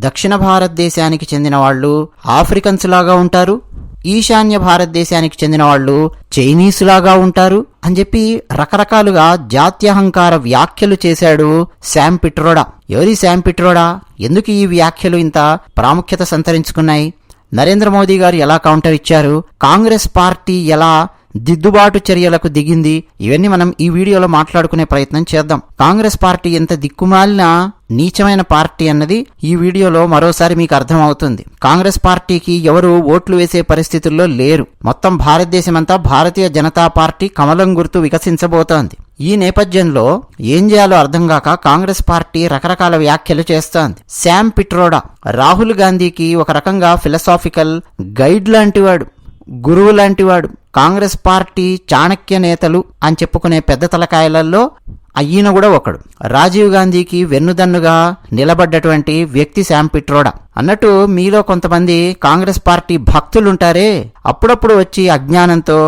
దక్షిణ భారతదేశానికి చెందిన వాళ్ళు ఆఫ్రికన్స్ లాగా ఉంటారు ఈశాన్య భారతదేశానికి చెందిన వాళ్ళు చైనీస్ లాగా ఉంటారు అని చెప్పి రకరకాలుగా జాత్యహంకార వ్యాఖ్యలు చేశాడు శామ్ పిట్రోడా. ఎవరి శామ్ పిట్రోడా? ఎందుకు ఈ వ్యాఖ్యలు ఇంత ప్రాముఖ్యత సంతరించుకున్నాయి? నరేంద్ర మోదీ గారు ఎలా కౌంటర్ ఇచ్చారు? కాంగ్రెస్ పార్టీ ఎలా దిద్దుబాటు చర్యలకు దిగింది? ఇవన్నీ మనం ఈ వీడియోలో మాట్లాడుకునే ప్రయత్నం చేద్దాం. కాంగ్రెస్ పార్టీ ఎంత దిక్కుమాలిన నీచమైన పార్టీ అన్నది ఈ వీడియోలో మరోసారి మీకు అర్థమవుతుంది. కాంగ్రెస్ పార్టీకి ఎవరు ఓట్లు వేసే పరిస్థితుల్లో లేరు. మొత్తం భారతదేశమంతా భారతీయ జనతా పార్టీ కమలం గుర్తు వికసించబోతోంది. ఈ నేపథ్యంలో ఏం చేయాలో అర్థం కాక కాంగ్రెస్ పార్టీ రకరకాల వ్యాఖ్యలు చేస్తోంది. శామ్ పిట్రోడా రాహుల్ గాంధీకి ఒక రకంగా ఫిలసాఫికల్ గైడ్ లాంటివాడు గురువు లాంటివాడు. కాంగ్రెస్ పార్టీ చాణక్య నేతలు అని చెప్పుకునే పెద్ద తలకాయలలో అయ్యిన కూడా ఒకడు. రాజీవ్ గాంధీకి వెన్నుదన్నుగా నిలబడ్డటువంటి వ్యక్తి శామ్ పిట్రోడా. అన్నట్టు మీలో కొంతమంది కాంగ్రెస్ పార్టీ భక్తులుంటారే. అప్పుడప్పుడు వచ్చి అజ్ఞానంతో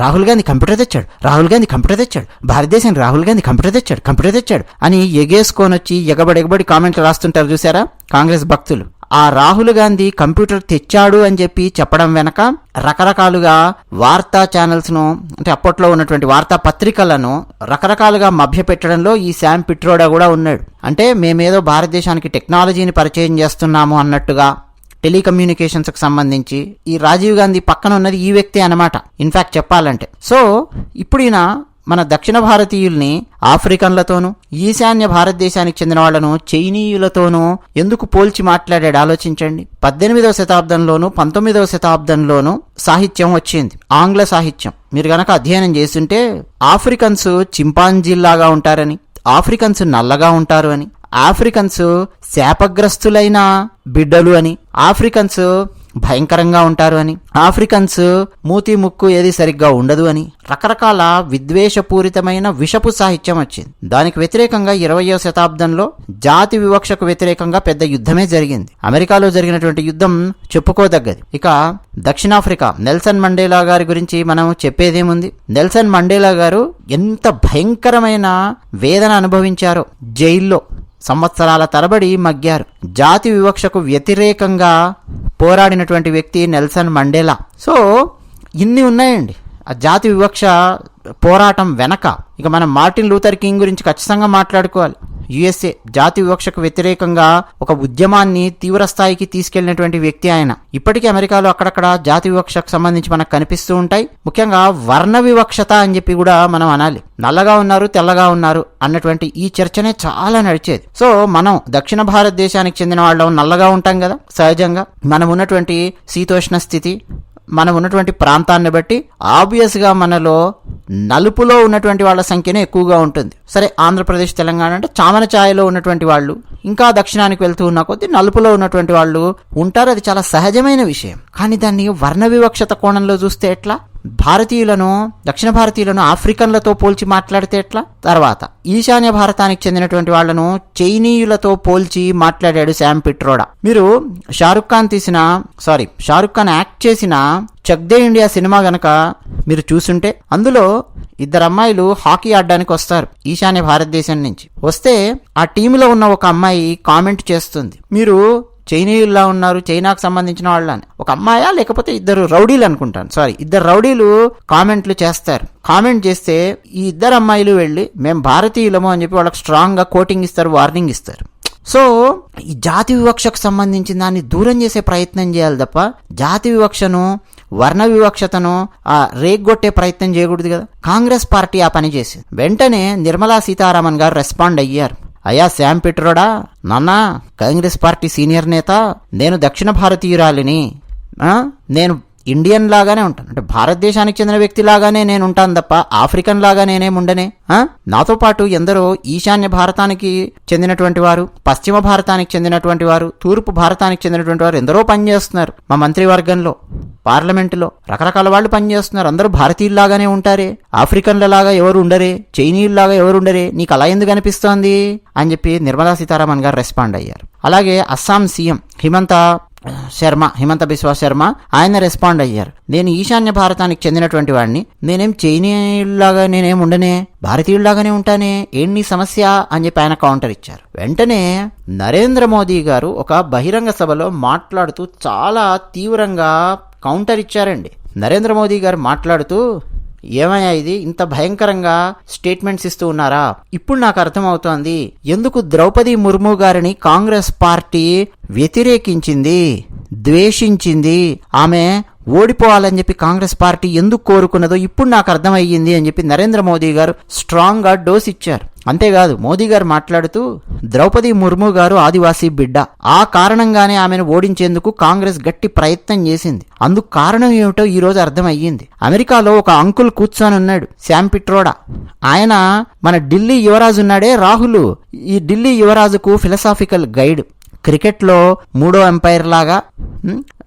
రాహుల్ గాంధీ కంప్యూటర్ తెచ్చాడు రాహుల్ గాంధీ కంప్యూటర్ తెచ్చాడు భారతదేశానికి రాహుల్ గాంధీ కంప్యూటర్ తెచ్చాడు కంప్యూటర్ తెచ్చాడు అని ఎగేసుకొని వచ్చి ఎగబడి ఎగబడి కామెంట్లు రాస్తుంటారు చూసారా కాంగ్రెస్ భక్తులు. ఆ రాహుల్ గాంధీ కంప్యూటర్ తెచ్చాడు అని చెప్పి చెప్పడం వెనక రకరకాలుగా వార్తా ఛానల్స్ను అంటే అప్పట్లో ఉన్నటువంటి వార్తా పత్రికలను రకరకాలుగా మభ్యపెట్టడంలో ఈ శామ్ పిట్రోడా కూడా ఉన్నాడు. అంటే మేమేదో భారతదేశానికి టెక్నాలజీని పరిచయం చేస్తున్నాము అన్నట్టుగా టెలికమ్యూనికేషన్స్కి సంబంధించి ఈ రాజీవ్ గాంధీ పక్కన ఉన్నది ఈ వ్యక్తి అనమాట ఇన్ఫ్యాక్ట్ చెప్పాలంటే. సో ఇప్పుడు ఈయన మన దక్షిణ భారతీయుల్ని ఆఫ్రికన్లతోనూ ఈశాన్య భారతదేశానికి చెందిన వాళ్ళను చైనీయులతోనూ ఎందుకు పోల్చి మాట్లాడాడు? ఆలోచించండి. పద్దెనిమిదవ శతాబ్దంలోనూ పంతొమ్మిదవ శతాబ్దంలోనూ సాహిత్యం వచ్చింది. ఆంగ్ల సాహిత్యం. మీరు గనక అధ్యయనం చేస్తుంటే ఆఫ్రికన్స్ చింపాంజీల్లాగా ఉంటారని ఆఫ్రికన్స్ నల్లగా ఉంటారు అని ఆఫ్రికన్స్ శాపగ్రస్తులైన బిడ్డలు అని ఆఫ్రికన్స్ భయంకరంగా ఉంటారు అని. ఆఫ్రికన్స్ మూతి ముక్కు ఏది సరిగ్గా ఉండదు అని. రకరకాల విద్వేషపూరితమైన విషపు సాహిత్యం వచ్చింది. దానికి వ్యతిరేకంగా ఇరవయో శతాబ్దంలో జాతి వివక్షకు వ్యతిరేకంగా పెద్ద యుద్ధమే జరిగింది. అమెరికాలో జరిగినటువంటి యుద్ధం చెప్పుకోదగ్గది. ఇక దక్షిణాఫ్రికా నెల్సన్ మండేలా గారి గురించి మనం చెప్పేదేముంది? నెల్సన్ మండేలా గారు ఎంత భయంకరమైన వేదన అనుభవించారో. జైల్లో సంవత్సరాల తరబడి మగ్గారు. జాతి వివక్షకు వ్యతిరేకంగా పోరాడినటువంటి వ్యక్తి నెల్సన్ మండేలా. సో ఇన్ని ఉన్నాయండి. ఆ జాతి వివక్ష పోరాటం వెనక. ఇక మనం మార్టిన్ లూథర్ కింగ్ గురించి ఖచ్చితంగా మాట్లాడుకోవాలి. యుఎస్ఏ జాతి వివక్షకు వ్యతిరేకంగా ఒక ఉద్యమాన్ని తీవ్ర స్థాయికి తీసుకెళ్ళినటువంటి వ్యక్తి ఆయన. ఇప్పటికీ అమెరికాలో అక్కడక్కడ జాతి వివక్షకు సంబంధించి మనకు కనిపిస్తూ ఉంటాయి. ముఖ్యంగా వర్ణ వివక్షత అని చెప్పి కూడా మనం అనాలి. నల్లగా ఉన్నారు తెల్లగా ఉన్నారు అన్నటువంటి ఈ చర్చనే చాలా నడిచేది. సో మనం దక్షిణ భారతదేశానికి చెందిన వాళ్ళం నల్లగా ఉంటాం కదా సహజంగా. మనం ఉన్నటువంటి శీతోష్ణ స్థితి మనం ఉన్నటువంటి ప్రాంతాన్ని బట్టి ఆబ్వియస్గా మనలో నలుపులో ఉన్నటువంటి వాళ్ళ సంఖ్యనే ఎక్కువగా ఉంటుంది. సరే ఆంధ్రప్రదేశ్ తెలంగాణ అంటే చామన ఛాయలో ఉన్నటువంటి వాళ్ళు ఇంకా దక్షిణానికి వెళ్తూ ఉన్న కొద్దీ నలుపులో ఉన్నటువంటి వాళ్ళు ఉంటారు. అది చాలా సహజమైన విషయం. కానీ దాన్ని వర్ణ వివక్షత కోణంలో చూస్తే ఎట్లా? భారతీయులను దక్షిణ భారతీయులను ఆఫ్రికన్లతో పోల్చి మాట్లాడితే ఎట్లా? తర్వాత ఈశాన్య భారతానికి చెందినటువంటి వాళ్ళను చైనీయులతో పోల్చి మాట్లాడాడు శామ్ పిట్రోడా. మీరు షారుఖ్ ఖాన్ తీసిన సారీ షారుఖ్ ఖాన్ యాక్ట్ చేసిన చక్ దే ఇండియా సినిమా గనక మీరు చూసుంటే అందులో ఇద్దరు అమ్మాయిలు హాకీ ఆడడానికి వస్తారు ఈశాన్య భారతదేశం నుంచి. వస్తే ఆ టీంలో ఉన్న ఒక అమ్మాయి కామెంట్ చేస్తుంది. మీరు చైనీయుల్లా ఉన్నారు చైనాకు సంబంధించిన వాళ్ళని. ఒక అమ్మాయా లేకపోతే ఇద్దరు రౌడీలు అనుకుంటాను. సారీ ఇద్దరు రౌడీలు కామెంట్లు చేస్తారు. కామెంట్ చేస్తే ఈ ఇద్దరు అమ్మాయిలు వెళ్ళి మేము భారతీయులము అని చెప్పి వాళ్ళకి స్ట్రాంగ్గా కోటింగ్ ఇస్తారు వార్నింగ్ ఇస్తారు. సో ఈ జాతి వివక్షకు సంబంధించిన దాన్ని దూరం చేసే ప్రయత్నం చేయాలి తప్ప జాతి వివక్షను వర్ణ వివక్షతను ఆ రేగ్గొట్టే ప్రయత్నం చేయకూడదు కదా. కాంగ్రెస్ పార్టీ ఆ పని చేసింది. వెంటనే నిర్మలా సీతారామన్ గారు రెస్పాండ్ అయ్యారు. అయ్యా శామ్ పిట్రోడా? నాన్నా కాంగ్రెస్ పార్టీ సీనియర్ నేత నేను దక్షిణ భారతీయురాలిని నేను ఇండియన్ లాగానే ఉంటాను. అంటే భారతదేశానికి చెందిన వ్యక్తి లాగానే నేను ఉంటాను తప్ప ఆఫ్రికన్ లాగా నేనేముండనే నాతో పాటు ఎందరో ఈశాన్య భారతానికి చెందినటువంటి వారు పశ్చిమ భారతానికి చెందినటువంటి వారు తూర్పు భారతానికి చెందినటువంటి వారు ఎందరో పనిచేస్తున్నారు మా మంత్రివర్గంలో పార్లమెంటులో. రకరకాల వాళ్ళు పనిచేస్తున్నారు అందరూ భారతీయుల్లాగానే ఉంటారే. ఆఫ్రికన్లలాగా ఎవరు ఉండరే. చైనీయుల్లాగా ఎవరు ఉండరే. నీకు అలా ఎందుకు అనిపిస్తోంది? అని చెప్పి నిర్మలా సీతారామన్ గారు రెస్పాండ్ అయ్యారు. అలాగే అస్సాం సీఎం హిమంత శర్మ హిమంత బిశ్వాస్ శర్మ ఆయన రెస్పాండ్ అయ్యారు. నేను ఈశాన్య భారతానికి చెందినటువంటి వాడిని. నేనేం చైనీయుల్లాగా నేనేం ఉండనే? భారతీయుల్లాగానే ఉంటానే? ఏంటి నీ సమస్య? అని చెప్పి ఆయన కౌంటర్ ఇచ్చారు. వెంటనే నరేంద్ర మోదీ గారు ఒక బహిరంగ సభలో మాట్లాడుతూ చాలా తీవ్రంగా కౌంటర్ ఇచ్చారండి. నరేంద్ర మోదీ గారు మాట్లాడుతూ ఏమయ్యా ఇది? ఇంత భయంకరంగా స్టేట్మెంట్స్ ఇస్తూ ఉన్నారా? ఇప్పుడు నాకు అర్థమవుతోంది. ఎందుకు ద్రౌపది ముర్ము గారిని కాంగ్రెస్ పార్టీ వ్యతిరేకించింది ద్వేషించింది? ఆమె ఓడిపోవాలని చెప్పి కాంగ్రెస్ పార్టీ ఎందుకు కోరుకున్నదో ఇప్పుడు నాకు అర్థమయ్యింది అని చెప్పి నరేంద్ర మోదీ గారు స్ట్రాంగ్గా డోస్ ఇచ్చారు. అంతేకాదు మోదీ గారు మాట్లాడుతూ ద్రౌపది ముర్ము గారు ఆదివాసీ బిడ్డ. ఆ కారణంగానే ఆమెను ఓడించేందుకు కాంగ్రెస్ గట్టి ప్రయత్నం చేసింది. అందుకు కారణం ఏమిటో ఈ రోజు అర్థమయ్యింది. అమెరికాలో ఒక అంకుల్ కూర్చొని ఉన్నాడు శామ్ పిట్రోడా. ఆయన మన ఢిల్లీ యువరాజు ఉన్నాడే రాహుల్. ఈ ఢిల్లీ యువరాజుకు ఫిలసాఫికల్ గైడ్ క్రికెట్లో మూడో ఎంపైర్ లాగా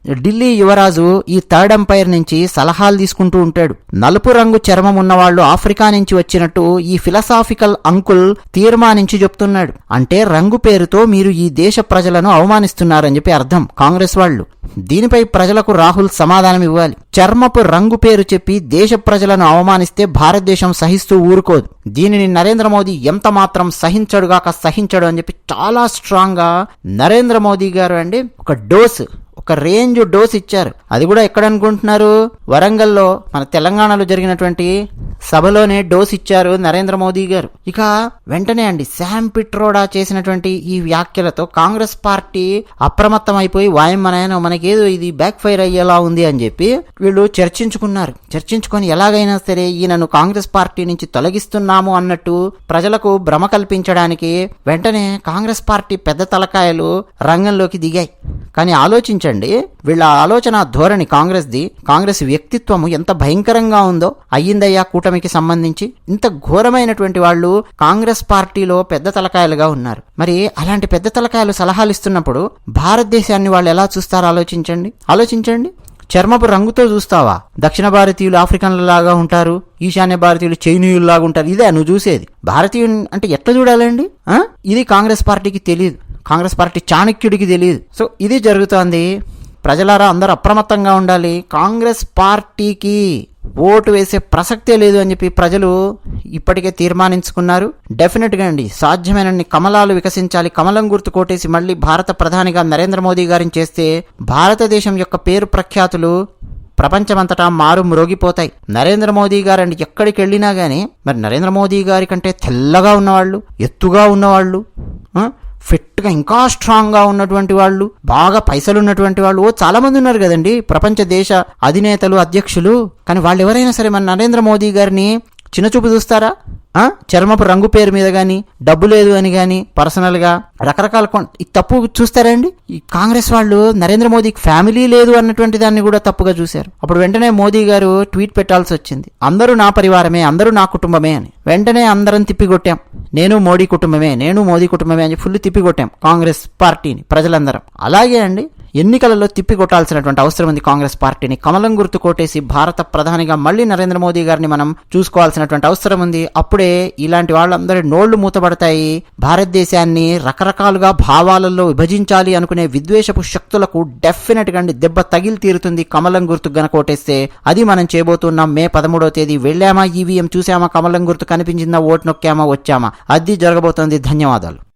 ఢిల్లీ యువరాజు ఈ థర్డ్ ఎంపైర్ నుంచి సలహాలు తీసుకుంటూ ఉంటాడు. నలుపు రంగు చర్మం ఉన్నవాళ్ళు ఆఫ్రికా నుంచి వచ్చినట్టు ఈ ఫిలసాఫికల్ అంకుల్ తీర్మానించి చెప్తున్నాడు. అంటే రంగు పేరుతో మీరు ఈ దేశ ప్రజలను అవమానిస్తున్నారని చెప్పి అర్థం కాంగ్రెస్ వాళ్ళు. దీనిపై ప్రజలకు రాహుల్ సమాధానం ఇవ్వాలి. చర్మపు రంగు పేరు చెప్పి దేశ ప్రజలను అవమానిస్తే భారతదేశం సహిస్తూ ఊరుకోదు. దీనిని నరేంద్ర మోదీ ఎంత మాత్రం సహించడుగాక సహించడు అని చెప్పి చాలా స్ట్రాంగ్గా నరేంద్ర మోదీ గారు అండి ఒక డోస్ ఒక రేంజ్ డోస్ ఇచ్చారు. అది కూడా ఎక్కడ అనుకుంటున్నారు వరంగల్లో మన తెలంగాణలో జరిగినటువంటి సభలోనే డోస్ ఇచ్చారు నరేంద్ర మోదీ గారు. ఇక వెంటనే అండి శామ్ పిట్రోడా చేసినటువంటి ఈ వ్యాఖ్యలతో కాంగ్రెస్ పార్టీ అప్రమత్తం అయిపోయి వాయమ్మనాయన మనకేదో ఇది బ్యాక్ ఫైర్ అయ్యేలా ఉంది అని చెప్పి వీళ్ళు చర్చించుకున్నారు. చర్చించుకొని ఎలాగైనా సరే ఈయనను కాంగ్రెస్ పార్టీ నుంచి తొలగిస్తున్నాము అన్నట్టు ప్రజలకు భ్రమ కల్పించడానికి వెంటనే కాంగ్రెస్ పార్టీ పెద్ద తలకాయలు రంగంలోకి దిగాయి. కానీ ఆలోచించండి వీళ్ళ ఆలోచన ధోరణి కాంగ్రెస్ది. కాంగ్రెస్ వ్యక్తిత్వము ఎంత భయంకరంగా ఉందో అయ్యిందయ్యా కూటమికి సంబంధించి. ఇంత ఘోరమైనటువంటి వాళ్ళు కాంగ్రెస్ పార్టీలో పెద్ద తలకాయలుగా ఉన్నారు. మరి అలాంటి పెద్ద తలకాయలు సలహాలు ఇస్తున్నప్పుడు భారతదేశాన్ని వాళ్ళు ఎలా చూస్తారో? ఆలోచించండి. ఆలోచించండి. చర్మపు రంగుతో చూస్తావా? దక్షిణ భారతీయులు ఆఫ్రికన్ల లాగా ఉంటారు ఈశాన్య భారతీయులు చైనీయుల్లాగా ఉంటారు. ఇదే నువ్వు చూసేది. భారతీయుని అంటే ఎట్లా చూడాలండి? ఇది కాంగ్రెస్ పార్టీకి తెలియదు కాంగ్రెస్ పార్టీ చాణక్యుడికి తెలియదు సో ఇది జరుగుతోంది. ప్రజలారా అందరూ అప్రమత్తంగా ఉండాలి. కాంగ్రెస్ పార్టీకి ఓటు వేసే ప్రసక్తే లేదు అని చెప్పి ప్రజలు ఇప్పటికే తీర్మానించుకున్నారు. డెఫినెట్గా అండి సాధ్యమైనన్ని కమలాలు వికసించాలి. కమలం గుర్తు కోటేసి మళ్ళీ భారత ప్రధానిగా నరేంద్ర మోదీ గారిని చేస్తే భారతదేశం యొక్క పేరు ప్రఖ్యాతులు ప్రపంచమంతటా మారు మ్రోగిపోతాయి. నరేంద్ర మోదీ గారు అండి ఎక్కడికి వెళ్ళినా గానీ మరి నరేంద్ర మోదీ గారి కంటే తెల్లగా ఉన్నవాళ్ళు ఎత్తుగా ఉన్నవాళ్ళు ఫిట్గా ఇంకా స్ట్రాంగ్గా ఉన్నటువంటి వాళ్ళు బాగా పైసలు ఉన్నటువంటి వాళ్ళు ఓ చాలామంది ఉన్నారు కదండి ప్రపంచ దేశ అధినేతలు అధ్యక్షులు. కానీ వాళ్ళు ఎవరైనా సరే మన నరేంద్ర మోదీ గారిని చిన్నచూపు చూస్తారా? చర్మపు రంగు పేరు మీద కానీ డబ్బు లేదు అని కానీ పర్సనల్గా రకరకాల తప్పు ఈ తప్పు చూస్తారండి ఈ కాంగ్రెస్ వాళ్ళు నరేంద్ర మోదీకి ఫ్యామిలీ లేదు అన్నటువంటి దాన్ని కూడా తప్పుగా చూశారు. అప్పుడు వెంటనే మోదీ గారు ట్వీట్ పెట్టాల్సి వచ్చింది. అందరూ నా పరివారమే అందరూ నా కుటుంబమే అని. వెంటనే అందరం తిప్పికొట్టాం నేను మోడీ కుటుంబమే నేను మోదీ కుటుంబమే అని ఫుల్ తిప్పికొట్టాం కాంగ్రెస్ పార్టీని ప్రజలందరం. అలాగే అండి ఎన్నికలలో తిప్పి కొట్టాల్సినటువంటి అవసరం ఉంది కాంగ్రెస్ పార్టీని. కమలం గుర్తు కొట్టేసి భారత ప్రధానిగా మళ్ళీ నరేంద్ర మోదీ గారిని మనం చూసుకోవాల్సినటువంటి అవసరం ఉంది. అప్పుడే ఇలాంటి వాళ్ళందరి నోళ్ళు మూతపడతాయి. భారతదేశాన్ని రకరకాలుగా భావాలలో విభజించాలి అనుకునే విద్వేషపు శక్తులకు డెఫినెట్గా దెబ్బ తగిలి తీరుతుంది కమలం గుర్తు గన కొట్టేస్తే. అది మనం చేయబోతున్నాం. మే పదమూడవ తేదీ వెళ్ళామా? ఈవీఎం చూసామా కమలం గుర్తు కనిపించిందా? ఓటు నొక్కామా? వచ్చామా? అది జరగబోతోంది. ధన్యవాదాలు.